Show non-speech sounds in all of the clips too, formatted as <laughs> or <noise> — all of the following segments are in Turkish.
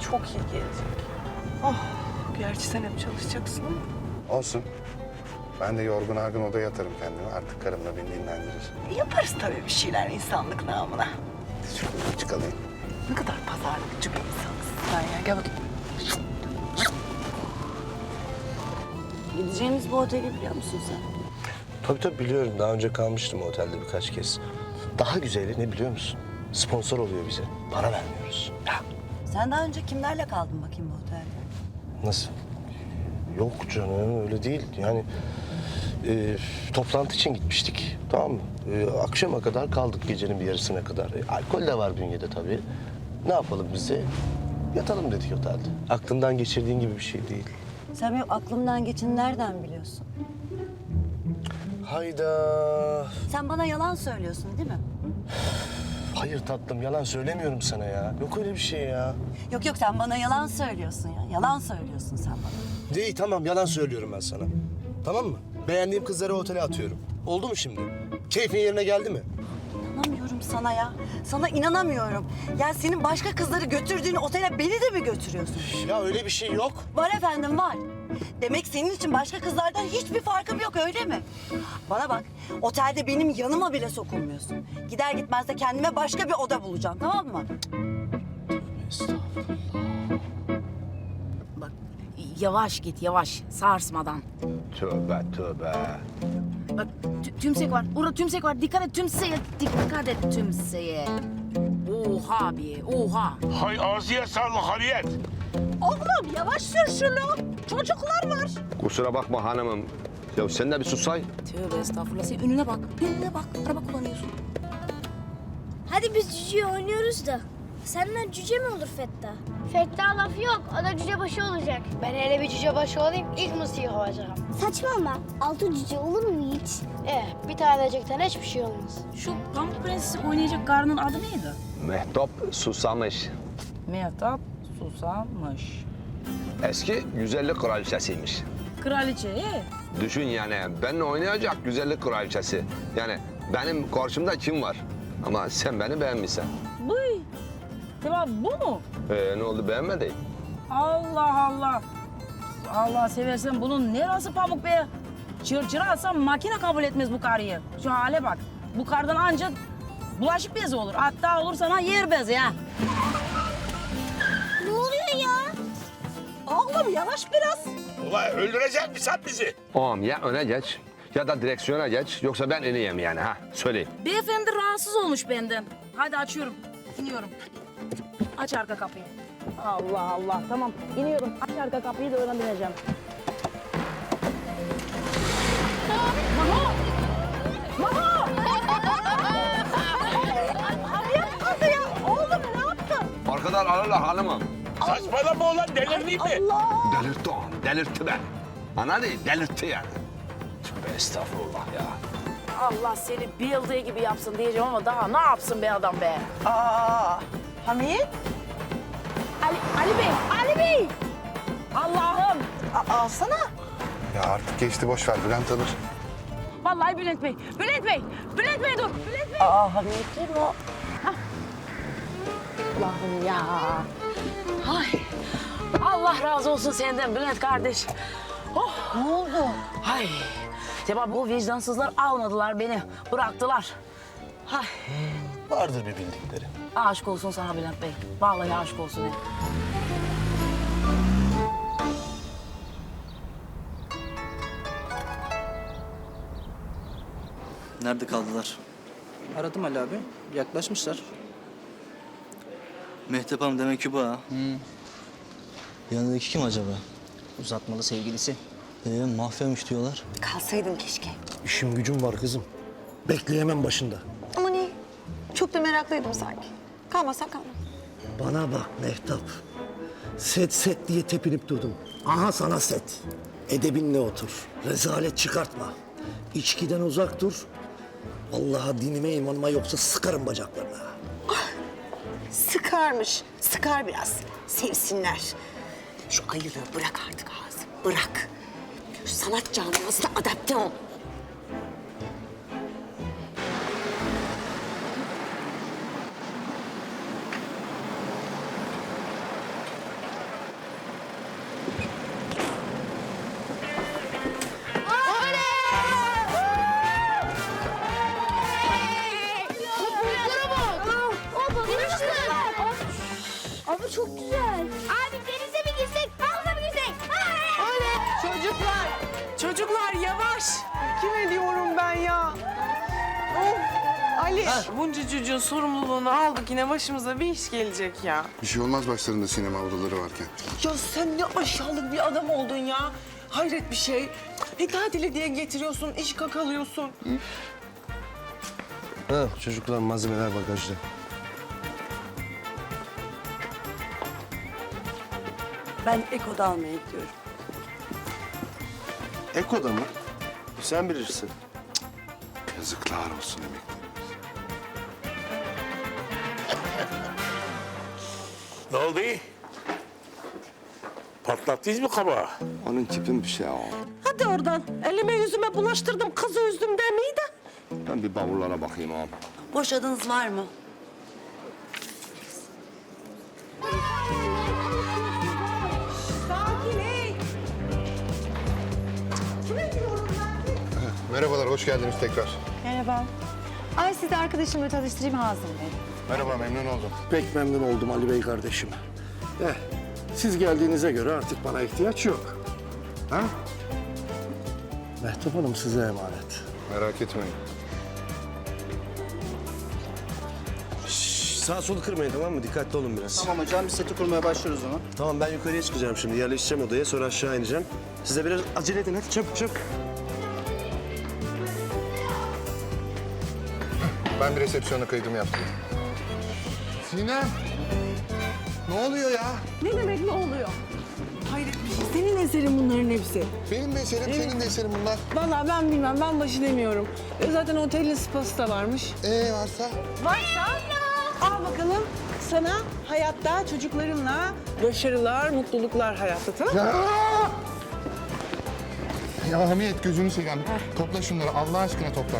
çok iyi gelecek. Oh, gerçi sen hep çalışacaksın ama. Olsun. Ben de yorgun argın odaya yatarım kendimi. Artık karım da beni dinlendirir. Yaparız tabii bir şeyler insanlık namına. Şuradan çıkalayım. Ne kadar pazarlıkçı bir insansın sen ya. Gel bakayım. Gideceğimiz bu oteli biliyor musun sen? Tabii tabii biliyorum. Daha önce kalmıştım otelde birkaç kez. Daha güzeli ne biliyor musun? Sponsor oluyor bize. Para vermiyoruz. Ya Sen daha önce kimlerle kaldın bakayım bu otelde? nasıl? Yok canım öyle değil. Yani e, toplantı için gitmiştik. Tamam mı? E, akşama kadar kaldık gecenin bir yarısına kadar. E, alkol de var bünyede tabii. Ne yapalım biz de? Yatalım dedik otelde. Aklından geçirdiğin gibi bir şey değil. Sen benim aklımdan geçeni nereden biliyorsun? Hayda. Sen bana yalan söylüyorsun değil mi? Hayır tatlım yalan söylemiyorum sana ya. Yok öyle bir şey ya. Yok yok sen bana yalan söylüyorsun ya. Yalan söylüyorsun sen bana. İyi tamam yalan söylüyorum ben sana. Tamam mı? Beğendiğim kızları otele atıyorum. Oldu mu şimdi? Keyfin yerine geldi mi? İnanamıyorum sana ya. Sana inanamıyorum. Ya senin başka kızları götürdüğün otele beni de mi götürüyorsun? Ya öyle bir şey yok. Var efendim var. Demek senin için başka kızlardan hiçbir farkım yok öyle mi? Bana bak otelde benim yanıma bile sokulmuyorsun. Gider gitmez de kendime başka bir oda bulacağım tamam mı? Bak yavaş git yavaş sarsmadan. Tövbe tövbe. Bak tü- tümsek var. Orada tümsek var. Dikkat et tümseğe. Dikkat et tümseğe. Oha abi oha. Hay ağzıya sağlık Hariyet. Oğlum yavaş sür şunu. Çocuklar var. Kusura bakma hanımım. Ya sen de bir susay. Tövbe estağfurullah. Sen önüne bak. Önüne bak. Araba kullanıyorsun. Hadi biz cüceyi oynuyoruz da. Senden cüce mi olur Fetta? Fetta lafı yok. O da cüce başı olacak. Ben hele bir cüce başı olayım. ilk mısıyı olacağım. Saçmalama. Altı cüce olur mu hiç? Eh bir tanecikten hiçbir şey olmaz. Şu Pamuk Prensesi oynayacak karının adı neydi? Mehtap susamış. Mehtap Susamış. Eski güzellik kraliçesiymiş. Kraliçe. Düşün yani benimle oynayacak güzellik kraliçesi. Yani benim karşımda kim var? Ama sen beni beğenmişsin. Buy. Tamam bu mu? Ee, ne oldu beğenmedin? Allah Allah. Allah seversen bunun neresi pamuk be? Çırçıra atsam makine kabul etmez bu karıyı. Şu hale bak. Bu kardan ancak bulaşık bezi olur. Hatta olur sana yer bezi ha. Ne oluyor ya? Oğlum yavaş biraz. Ulan öldürecek misin bizi? Oğlum ya öne geç ya da direksiyona geç yoksa ben ineyim yani ha söyleyin. Beyefendi rahatsız olmuş benden. Hadi açıyorum. İniyorum. Aç arka kapıyı. Allah Allah. Tamam iniyorum. Aç arka kapıyı da öyle bineceğim. Maho! Maho! Araya kaldı ya. Oğlum ne yaptın? Arkadan alırlar hanımım. Saçmalama ulan delirdin mi? Delirtti o, delirtti ben. Ana değil, delirtti yani. Tövbe estağfurullah ya. Allah seni bildiği gibi yapsın diyeceğim ama daha ne yapsın be adam be? Aa, Hamiyet. Ali, Ali Bey, Ali Bey! Allah'ım! Aa, alsana. Ya artık geçti boş ver Bülent alır. Vallahi Bülent Bey, Bülent Bey, Bülent Bey dur, Bülent Bey! Aa, mi o? Allah'ım ya. Ay. Allah razı olsun senden Bülent kardeş. Oh. Ne oldu? Ay. Acaba bu vicdansızlar almadılar beni. Bıraktılar. Ay. Vardır bir bildikleri. Aşık olsun sana Bülent Bey. Vallahi aşık olsun. ya. Nerede kaldılar? Aradım Ali abi. Yaklaşmışlar. Mehtap Hanım demek ki bu ha. Yanındaki kim acaba? Uzatmalı sevgilisi. Ee, mafyamış diyorlar. Kalsaydın keşke. İşim gücüm var kızım. Bekleyemem başında. Ama niye? Çok da meraklıydım sanki. Kalmasan kalma. Bana bak Mehtap. Set set diye tepinip durdum. Aha sana set. Edebinle otur. Rezalet çıkartma. İçkiden uzak dur. Vallahi dinime imanıma yoksa sıkarım bacaklarına. Sıkarmış. Sıkar biraz. Sevsinler. Şu ayılığı bırak artık ağzı. Bırak. Şu sanat camiasına adapte ol. Çok güzel. Abi denize mi girsek, havuza mı girsek? Çocuklar, çocuklar yavaş. Kime diyorum ben ya? Of. Ali, bunca çocuğun sorumluluğunu aldık yine başımıza bir iş gelecek ya. Bir şey olmaz başlarında sinema odaları varken. Ya sen ne aşağılık bir adam oldun ya. Hayret bir şey. E tatili diye getiriyorsun, iş kakalıyorsun. Ha, çocuklar malzemeler bagajda. Ben Eko'da almaya gidiyorum. Eko'da mı? Sen bilirsin. Yazıklar olsun emekli. Ne oldu? Patlattınız mı kabağı? Onun tipin bir şey o. Hadi oradan. Elime yüzüme bulaştırdım, kızı üzdüm demeyi de. Ben bir bavullara bakayım ağam. Boş odanız var mı? Merhabalar, hoş geldiniz tekrar. Merhaba. Ay sizi arkadaşımla tanıştırayım Hazım Bey. Merhaba, memnun oldum. Pek memnun oldum Ali Bey kardeşim. Eh, siz geldiğinize göre artık bana ihtiyaç yok. Ha? Mehtap Hanım size emanet. Merak etmeyin. Şş, sağ solu kırmayın tamam mı? Dikkatli olun biraz. Tamam hocam biz seti kurmaya başlıyoruz o zaman. Tamam ben yukarıya çıkacağım şimdi. Yerleşeceğim odaya sonra aşağı ineceğim. Siz de biraz acele edin hadi çabuk çabuk. Ben bir resepsiyona kaydımı yaptım. Sinem! Ne oluyor ya? Ne demek ne oluyor? Hayret bir şey. Senin eserin bunların hepsi. Benim de eserim, senin de eserin bunlar. Vallahi ben bilmem, ben başı demiyorum. E zaten otelin spası da varmış. Ee varsa? Al bakalım sana hayatta çocuklarınla başarılar, mutluluklar hayatta tamam mı? Ya Hamiyet gözünü seveyim. Topla şunları, Allah aşkına topla.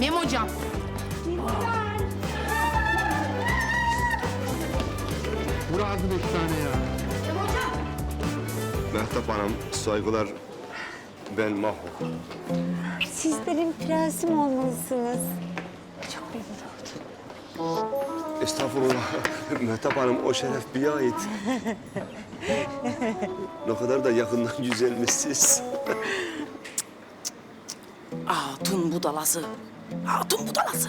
Mem hocam. Vur ağzı beş tane ya. Mehtap Hanım saygılar. Ben Maho. Siz benim prensim olmalısınız. Estağfurullah. <laughs> Mehtap Hanım o şeref bir ait. ne kadar da yakından güzelmişsiniz. Hatun budalası. Hatun budalası.